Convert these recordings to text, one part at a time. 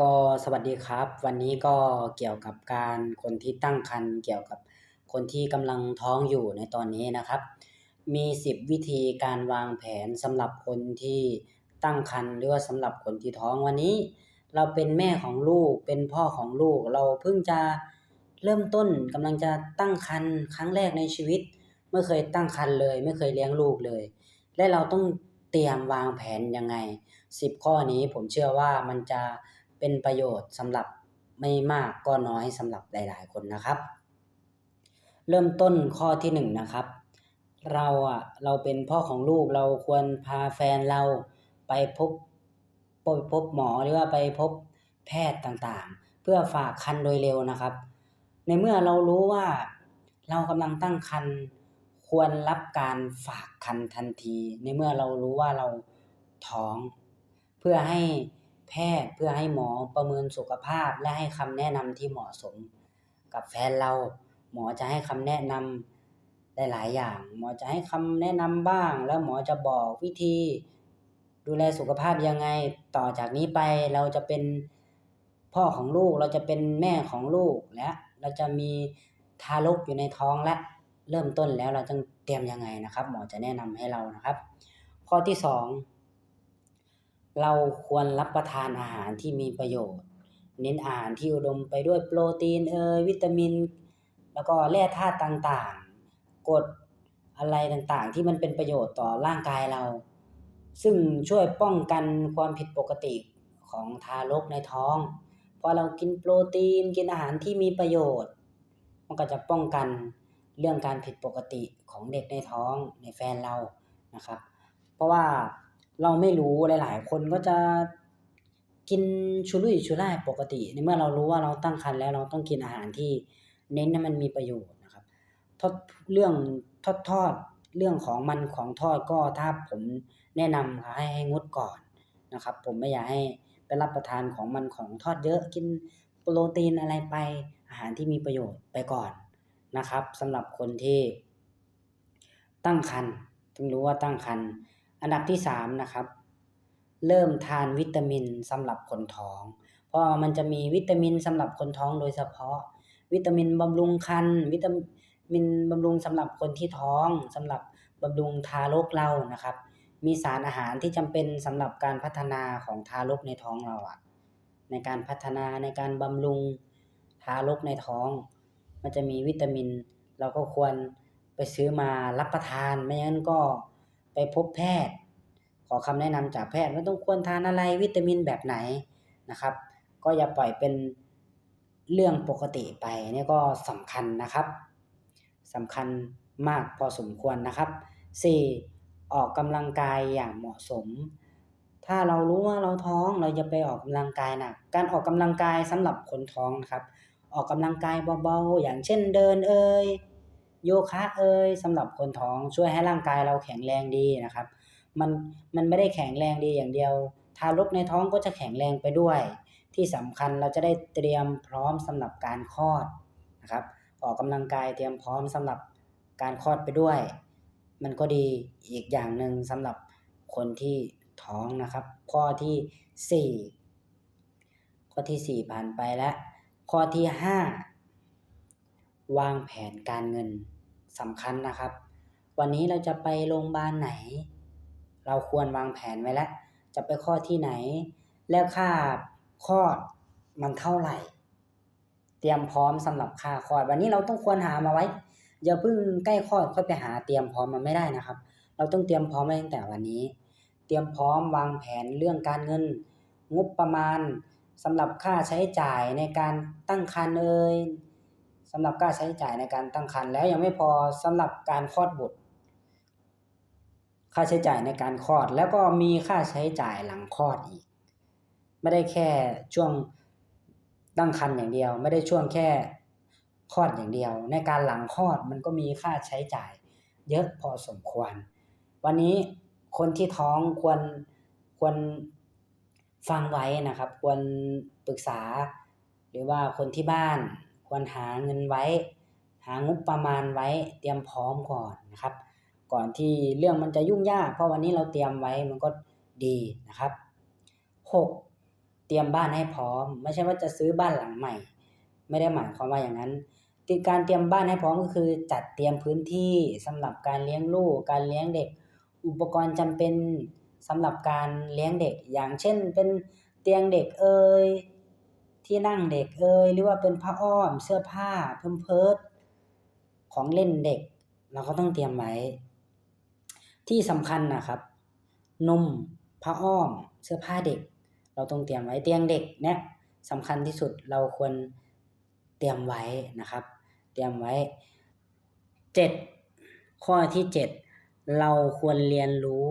ก็สวัสดีครับ วันนี้ก็เกี่ยวกับการคนที่ตั้งครรภ์เกี่ยวกับคนที่กำลังท้องอยู่ในตอนนี้นะครับ มี 10 วิธีการวางแผนสำหรับคนที่ตั้งครรภ์หรือว่าสำหรับคนที่ท้องวันนี้ เราเป็นแม่ของลูกเป็นพ่อของลูก เราเพิ่งจะเริ่มต้นกำลังจะตั้งครรภ์ครั้งแรกในชีวิต ไม่เคยตั้งครรภ์เลย ไม่เคยเลี้ยงลูกเลย และเราต้องเตรียมวางแผนยังไง 10 ข้อนี้ผมเชื่อว่ามันจะ เป็นประโยชน์สำหรับไม่มากก็น้อยสำหรับหลาย ๆ คนนะครับ เริ่มต้นข้อที่หนึ่งนะครับ เราอะเราเป็นพ่อของลูกเราควรพาแฟนเราไปพบไปพบหมอหรือว่าไปพบแพทย์ต่างๆ เพื่อฝากครรภ์โดยเร็วนะครับ ในเมื่อเรารู้ว่าเรากำลังตั้งครรภ์ควรรับการฝากครรภ์ทันที ในเมื่อเรารู้ว่าเราท้อง เพื่อให้ แพทย์เพื่อให้หมอประเมินสุขภาพและให้คำแนะนำที่เหมาะสม กับแฟนเรา หมอจะให้คำแนะนำได้หลายอย่าง หมอจะให้คำแนะนำบ้าง แล้วหมอจะบอกวิธี ดูแลสุขภาพยังไง ต่อจากนี้ไปเราจะเป็นพ่อของลูกเราจะเป็นแม่ของลูกและเราจะมีทารกอยู่ในท้องและเริ่มต้นแล้วเราต้องเตรียมยังไงนะครับ หมอจะแนะนำให้เรานะครับ ข้อที่สอง เราควรรับประทานอาหารที่มีประโยชน์ เน้นอาหารที่อุดมไปด้วยโปรตีนเอยวิตามิน แล้วก็แร่ธาตุต่างๆกรดอะไรต่างๆ ที่มันเป็นประโยชน์ต่อร่างกายเรา ซึ่งช่วยป้องกันความผิดปกติของทารกในท้องพอเรากินโปรตีนกินอาหารที่มีประโยชน์ มันก็จะป้องกันเรื่องการผิดปกติของเด็กในท้องในแฟนเรานะครับ เพราะว่า เราไม่รู้หลาย ๆ คนก็จะกินชุรุ่ยชุร่ายปกติ ในเมื่อเรารู้ว่าเราตั้งครรภ์แล้วเราต้องกินอาหารที่เน้นให้มันมีประโยชน์นะครับทดเรื่องทอดทอดเรื่องของมันของทอดก็ถ้าผมแนะนำให้ให้งดก่อนนะครับ ผมไม่อยากให้ไปรับประทานของมันของทอดเยอะกินโปรตีนอะไรไปอาหารที่มีประโยชน์ไปก่อนนะครับสำหรับคนที่ตั้งครรภ์ต้องรู้ว่าตั้งครรภ์ อันดับที่สามนะครับ เริ่มทานวิตามินสำหรับคนท้อง เพราะมันจะมีวิตามินสำหรับคนท้องโดยเฉพาะ วิตามินบำรุงครรภ์วิตามินบำรุงสำหรับคนที่ท้องสำหรับบำรุงทารกเรานะครับ มีสารอาหารที่จำเป็นสำหรับการพัฒนาของทารกในท้องเราอะในการพัฒนาในการบำรุงทารกในท้อง มันจะมีวิตามิน เราก็ควรไปซื้อมารับประทานไม่งั้นก็ ไปพบแพทย์ ขอคำแนะนำจากแพทย์ว่าต้องควรทานอะไรวิตามินแบบไหนนะครับ ก็อย่าปล่อยเป็นเรื่องปกติไปนี่ก็สำคัญนะครับสำคัญมากพอสมควรนะครับ 4. ออกกำลังกายอย่างเหมาะสม ถ้าเรารู้ว่าเราท้องเราจะไปออกกำลังกายหนักการออกกำลังกายสำหรับคนท้องนะครับ ออกกำลังกายเบาๆอย่างเช่นเดินเอย โยคะเอยสำหรับคนท้องช่วยให้ร่างกายเราแข็งแรงดีนะครับ มันมันไม่ได้แข็งแรงดีอย่างเดียว ทารกในท้องก็จะแข็งแรงไปด้วย ที่สำคัญเราจะได้เตรียมพร้อมสำหรับการคลอดนะครับออกกำลังกายเตรียมพร้อมสำหรับการคลอดไปด้วย มันก็ดีอีกอย่างหนึ่งสำหรับคนที่ท้องนะครับ ข้อที่สี่ข้อที่สี่ผ่านไปแล้ว ข้อที่ห้าวางแผนการเงิน สำคัญนะครับ วันนี้เราจะไปโรงพยาบาลไหน เราควรวางแผนไว้แล้ว จะไปคลอดที่ไหน แล้วค่าคลอดมันเท่าไหร่ เตรียมพร้อมสำหรับค่าคลอด วันนี้เราต้องควรหามาไว้อย่าเพิ่งใกล้คลอดค่อยไปหาเตรียมพร้อมมันไม่ได้นะครับ เราต้องเตรียมพร้อมไว้ตั้งแต่วันนี้ เตรียมพร้อมวางแผนเรื่องการเงิน งบประมาณสำหรับค่าใช้จ่ายในการตั้งครรภ์เอย สำหรับค่าใช้จ่ายในการตั้งครรภ์แล้วยังไม่พอสำหรับการคลอดบุตร ค่าใช้จ่ายในการคลอด แล้วก็มีค่าใช้จ่ายหลังคลอดอีก ไม่ได้แค่ช่วงตั้งครรภ์อย่างเดียว ไม่ได้ช่วงแค่คลอดอย่างเดียว ในการหลังคลอดมันก็มีค่าใช้จ่าย เยอะพอสมควร วันนี้คนที่ท้องควรควรฟังไว้นะครับ ควรปรึกษา หรือว่าคนที่บ้าน ควรหาเงินไว้ หางบประมาณไว้เตรียมพร้อมก่อนนะครับ ก่อนที่เรื่องมันจะยุ่งยาก เพราะวันนี้เราเตรียมไว้มันก็ดีนะครับ 6. เตรียมบ้านให้พร้อม ไม่ใช่ว่าจะซื้อบ้านหลังใหม่ ไม่ได้หมายความว่าอย่างนั้นการเตรียมบ้านให้พร้อมก็คือ จัดเตรียมพื้นที่สำหรับการเลี้ยงลูก การเลี้ยงเด็ก อุปกรณ์จำเป็นสำหรับการเลี้ยงเด็ก อย่างเช่น เป็นเตียงเด็กเอย ที่นั่งเด็กเอยหรือว่าเป็นผ้าอ้อมเสื้อผ้า Pampers ของเล่นเด็ก เราก็ต้องเตรียมไว้ ที่สำคัญนะครับ นมผ้าอ้อม เสื้อผ้าเด็ก เราต้องเตรียมไว้เตียงเด็กเนี่ยสำคัญที่สุดเราควรเตรียมไว้นะครับ เตรียมไว้7ข้อที่7เราควรเรียนรู้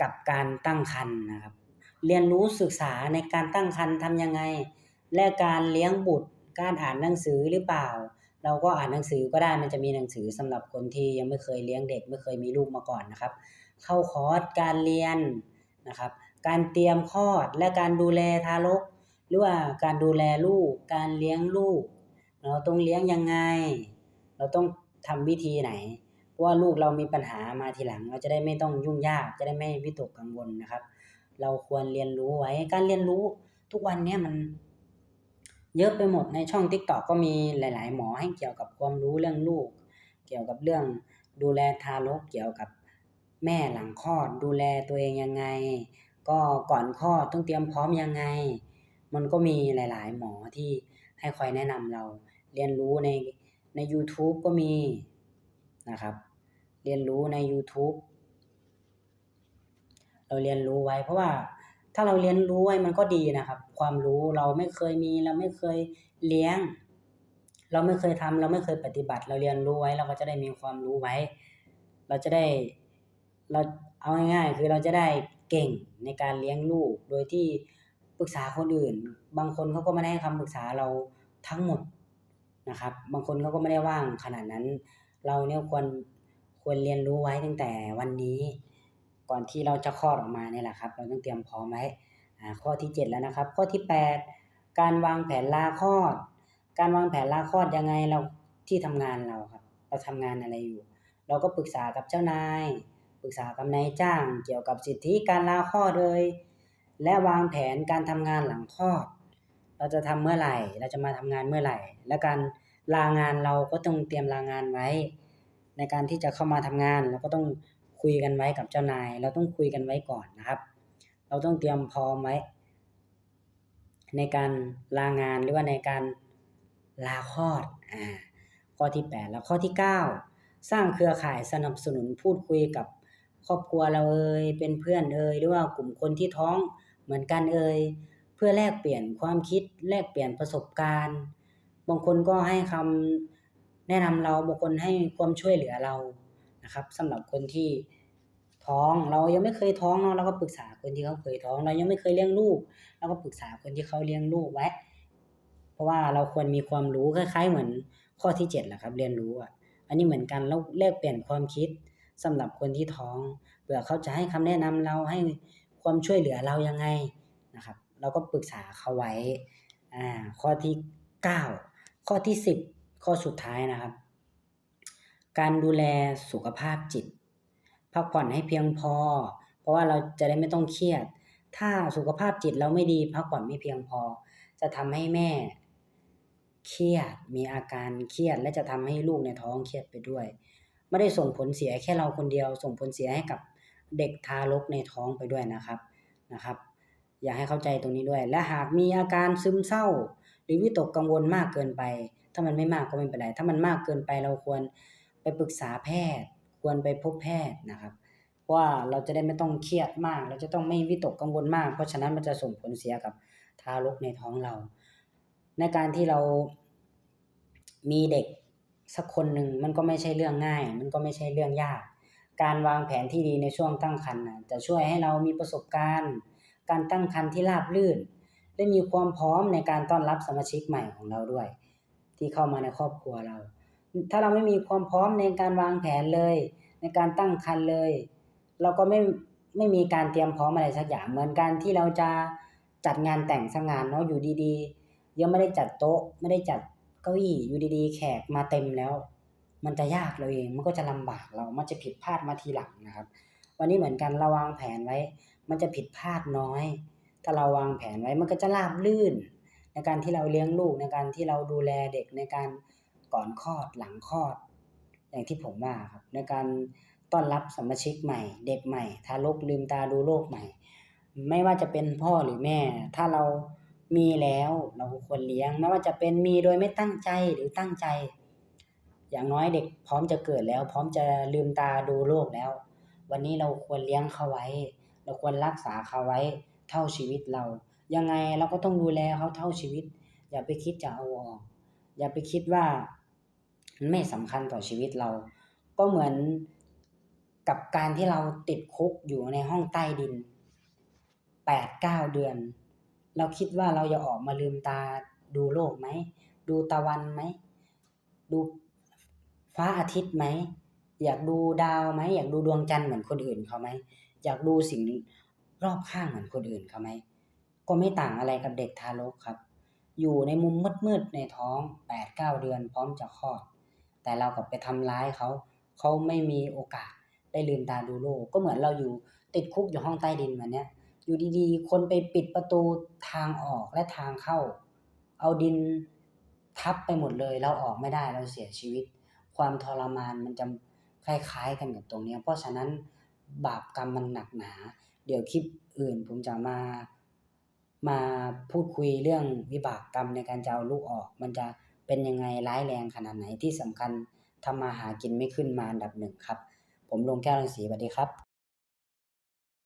กับการตั้งครรภ์นะครับ เรียนรู้ศึกษาในการตั้งครรภ์ทำยังไง และการเลี้ยงบุตรการอ่านหนังสือหรือเปล่า เราก็อ่านหนังสือก็ได้มันจะมีหนังสือสำหรับคนที่ยังไม่เคยเลี้ยงเด็กไม่เคยมีลูกมาก่อนนะครับ เข้าคอร์สการเรียนนะครับ การเตรียมคลอดและการดูแลทารก หรือว่าการดูแลลูก การเลี้ยงลูก เราต้องเลี้ยงยังไง เราต้องทำวิธีไหนเพราะว่าลูกเรามีปัญหามาทีหลัง เราจะได้ไม่ต้องยุ่งยากจะได้ไม่วิตกกังวลนะครับ เราควรเรียนรู้ไว้การเรียนรู้ทุกวันเนี้ยมัน เยอะไปหมดในช่อง TikTok ก็มีหลาย ๆ หมอให้เกี่ยวกับความรู้เรื่องลูก เกี่ยวกับเรื่องดูแลทารกเกี่ยวกับแม่หลังคลอด ดูแลตัวเองยังไง ก็ก่อนคลอดต้องเตรียมพร้อมยังไง มันก็มีหลาย ๆ หมอที่ให้คอยแนะนำเราเรียนรู้ในในยูทูบก็มีนะครับ เรียนรู้ในยูทูบเราเรียนรู้ไว้เพราะว่า ถ้าเราเรียนรู้ไว้มันก็ดีนะครับ ความรู้เราไม่เคยมีเราไม่เคยเลี้ยง เราไม่เคยทำเราไม่เคยปฏิบัติ เราเรียนรู้ไว้เราก็จะได้มีความรู้ไว้ เราจะได้เราเอาง่ายๆคือเราจะได้เก่งในการเลี้ยงลูก โดยที่ปรึกษาคนอื่น บางคนเขาก็ไม่ได้ให้คำปรึกษาเราทั้งหมดนะครับ บางคนเขาก็ไม่ได้ว่างขนาดนั้น เราเนี่ยควรควรเรียนรู้ไว้ตั้งแต่วันนี้ ก่อนที่เราจะคลอดออกมาเนี่ยแหละครับ เราต้องเตรียมพร้อมไว้ข้อที่ 7 แล้วนะครับ ข้อที่ 8 การวางแผนลาคลอด การวางแผนลาคลอดยังไงเราที่ทำงานเราครับ เราทำงานอะไรอยู่ เราก็ปรึกษากับเจ้านายปรึกษากับนายจ้าง เกี่ยวกับสิทธิการลาคลอดเอยและวางแผนการทำงานหลังคลอด เราจะทำเมื่อไหร่ เราจะมาทำงานเมื่อไหร่ และการลางานเราก็ต้องเตรียมลางานไว้ ในการที่จะเข้ามาทำงานเราก็ต้อง คุยกันไว้กับเจ้านาย เราต้องคุยกันไว้ก่อนนะครับ เราต้องเตรียมพร้อมไว้ ในการลางานหรือว่าในการลาคลอดอ่าข้อที่ 8 แล้วข้อที่ 9 สร้างเครือข่ายสนับสนุนพูดคุยกับครอบครัวเราเอ่ยเป็นเพื่อนเอ่ยหรือว่ากลุ่มคนที่ท้องเหมือนกันเอ่ยเพื่อแลกเปลี่ยนความคิดแลกเปลี่ยนประสบการณ์ บางคนก็ให้คำแนะนำเราบางคนให้ความช่วยเหลือเรา นะครับสำหรับคนที่ท้องเรายังไม่เคยท้องเนาะเราก็ปรึกษาคนที่เขาเคยท้อง เรายังไม่เคยเลี้ยงลูกเราก็ปรึกษาคนที่เขาเลี้ยงลูกไว้ เพราะว่าเราควรมีความรู้คล้ายๆ เหมือนข้อที่7แหละครับ เรียนรู้อะ อันนี้เหมือนกันเราแลกเปลี่ยนความคิดสำหรับคนที่ท้องเผื่อเขาจะให้คำแนะนำเราให้ความช่วยเหลือเรายังไงนะครับ เราก็ปรึกษาเขาไว้อ่าข้อที่ 9 ข้อที่ 10 ข้อสุดท้ายนะครับ การดูแลสุขภาพจิต พักผ่อนให้เพียงพอ เพราะว่าเราจะได้ไม่ต้องเครียด ถ้าสุขภาพจิตเราไม่ดีพักผ่อนไม่เพียงพอ จะทำให้แม่ เครียดมีอาการเครียด และจะทำให้ลูกในท้องเครียดไปด้วย ไม่ได้ส่งผลเสียแค่เราคนเดียว ส่งผลเสียให้กับเด็กทารกในท้องไปด้วยนะครับนะครับ อยากให้เข้าใจตรงนี้ด้วย และหากมีอาการซึมเศร้า หรือวิตกกังวลมากเกินไป ถ้ามันไม่มากก็ไม่เป็นไรถ้ามันมากเกินไปเราควร ไปปรึกษาแพทย์ ควรไปพบแพทย์นะครับว่าเราจะได้ไม่ต้องเครียดมาก เราจะต้องไม่วิตกกังวลมาก เพราะฉะนั้นมันจะส่งผลเสียกับทารกในท้องเรา ในการที่เรามีเด็กสักคนหนึ่งมันก็ไม่ใช่เรื่องง่าย มันก็ไม่ใช่เรื่องยาก การวางแผนที่ดีในช่วงตั้งครรภ์นะจะช่วยให้เรามีประสบการณ์ การตั้งครรภ์ที่ราบรื่น และมีความพร้อมในการต้อนรับสมาชิกใหม่ของเราด้วย ที่เข้ามาในครอบครัวเรา ถ้าเราไม่มีความพร้อมในการวางแผนเลย ในการตั้งครรภ์เลย เราก็ไม่ไม่มีการเตรียมพร้อมอะไรสักอย่างเหมือนการที่เราจะจัดงานแต่งสักงานเนาะอยู่ดีๆ ยังไม่ได้จัดโต๊ะ ไม่ได้จัดเก้าอี้อยู่ดีๆ แขกมาเต็มแล้ว มันจะยากเราเองมันก็จะลำบากเรา มันจะผิดพลาดมาทีหลังนะครับ วันนี้เหมือนกันเราวางแผนไว้ มันจะผิดพลาดน้อย ถ้าเราวางแผนไว้มันก็จะราบรื่น ในการที่เราเลี้ยงลูกในการที่เราดูแลเด็กในการ ก่อนคลอดหลังคลอด อย่างที่ผมว่าครับ ในการต้อนรับสมาชิกใหม่ เด็กใหม่ ทารกลืมตาดูโลกใหม่ ไม่ว่าจะเป็นพ่อหรือแม่ ถ้าเรามีแล้วเราควรเลี้ยง ไม่ว่าจะเป็นมีโดยไม่ตั้งใจหรือตั้งใจ อย่างน้อยเด็กพร้อมจะเกิดแล้ว พร้อมจะลืมตาดูโลกแล้ว วันนี้เราควรเลี้ยงเขาไว้ เราควรรักษาเขาไว้ เท่าชีวิตเรา ยังไงเราก็ต้องดูแลเขาเท่าชีวิต อย่าไปคิดจะเอาออก อย่าไปคิดว่า ไม่สำคัญต่อชีวิตเรา ก็เหมือนกับการที่เราติดคุกอยู่ในห้องใต้ดิน8-9เก้าเดือน เราคิดว่าเราจะออกมาลืมตาดูโลกไหม ดูตะวันไหม ดูฟ้าอาทิตย์ไหม อยากดูดาวไหม อยากดูดวงจันทร์เหมือนคนอื่นเขาไหม อยากดูสิ่งรอบข้างเหมือนคนอื่นเขาไหม ก็ไม่ต่างอะไรกับเด็กทารกครับ อยู่ในมุมมืดๆในท้อง8-9เดือนพร้อมจะคลอด แต่เรากลับไปทำร้ายเขาเขาไม่มีโอกาสได้ลืมตาดูโลกก็เหมือนเราอยู่ติดคุกอยู่ห้องใต้ดินแบบนี้ยอยู่ดีๆ คนไปปิดประตูทางออกและทางเข้า เอาดินทับไปหมดเลย เราออกไม่ได้เราเสียชีวิต ความทรมานมันจะคล้ายๆกันกับตรงนี้ เพราะฉะนั้นบาปกรรมมันหนักหนา เดี๋ยวคลิปอื่นผมจะมามาพูดคุยเรื่องวิบากกรรมในการจะเอาลูกออก มันจะ เป็นยังไงร้ายแรงขนาดไหนที่สำคัญทำมาหากินไม่ขึ้นมาอันดับหนึ่งครับ ผมลงแก้วรังสีสวัสดีครับ